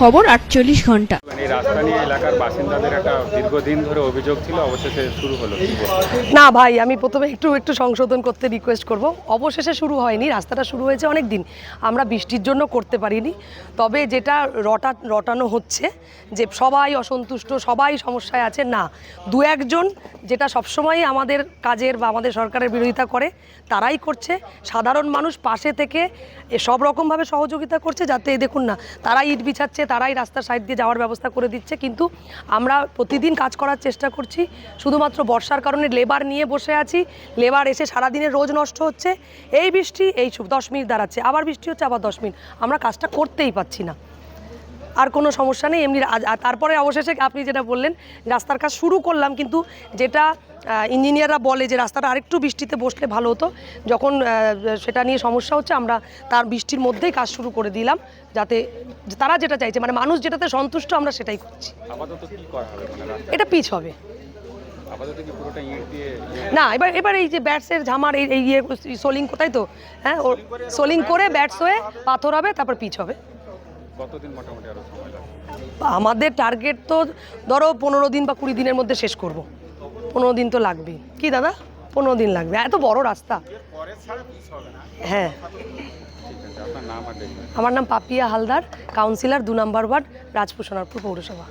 খবর আটচল্লিশ ঘণ্টা। মানে এই রাস্তা নিয়ে এলাকার বাসিন্দাদের একটা দীর্ঘদিন ধরে অভিযোগ ছিল অবশেষে শুরু হলো না ভাই আমি প্রথমে একটু একটু সংশোধন করতে রিকোয়েস্ট করব। অবশেষে শুরু হয়নি রাস্তাটা শুরু হয়েছে অনেক দিন আমরা বৃষ্টির জন্য করতে পারিনি। তবে যেটা রটা রটানো হচ্ছে যে সবাই অসন্তুষ্ট সবাই সমস্যায় আছে না। দু একজন যেটা সবসময় আমাদের কাজের বা আমাদের সরকারের বিরোধিতা করে তারাই করছে। সাধারণ মানুষ পাশে থেকে এ সব রকমভাবে সহযোগিতা করছে যাতে দেখুন না তারাই ইট বিছাচ্ছে তারাই রাস্তার সাইড দিয়ে যাওয়ার ব্যবস্থা করে দিচ্ছে। কিন্তু আমরা প্রতিদিন কাজ করার চেষ্টা করছি। শুধুমাত্র বর্ষার কারণে লেবার নিয়ে বসে আছি। লেবার এসে সারাদিনের রোজ নষ্ট হচ্ছে। এই বৃষ্টি এই দশ মিনিট দাঁড়াচ্ছে। আবার বৃষ্টি হচ্ছে, আবার দশ মিনিট। আমরা কাজটা করতেই পাচ্ছি না। আর কোনো সমস্যা নেই এমনি তারপরে অবশেষে আপনি যেটা বললেন রাস্তার কাজ শুরু করলাম কিন্তু যেটা ইঞ্জিনিয়াররা বলে যে রাস্তাটা আরেকটু বৃষ্টিতে বসলে ভালো হতো যখন সেটা নিয়ে সমস্যা হচ্ছে আমরা তার বৃষ্টির মধ্যেই কাজ শুরু করে দিলাম যাতে তারা যেটা চাইছে মানে মানুষ যেটাতে সন্তুষ্ট আমরা সেটাই করছি। মানে এটা পিচ হবে। ইয়ে- না এবার এবার এই যে ব্যাটসের ঝামার এই ইয়ে সোলিং কোথায় তো? হ্যাঁ ও সোলিং করে ব্যাটস হয়ে পাথর হবে তারপর পিচ হবে। কতদিন মোটামুটি আরও সময় লাগবে? আমাদের টার্গেট তো ধরো পনেরো দিন বা কুড়ি দিনের মধ্যে শেষ করব। পনেরো দিন তো লাগবেই। কি দাদা? পনেরো দিন লাগবে। এত বড় রাস্তা। হ্যাঁ। আমার নাম পাপিয়া হালদার কাউন্সিলর দু নম্বর ওয়ার্ড রাজপুর সোনারপুর পৌরসভা।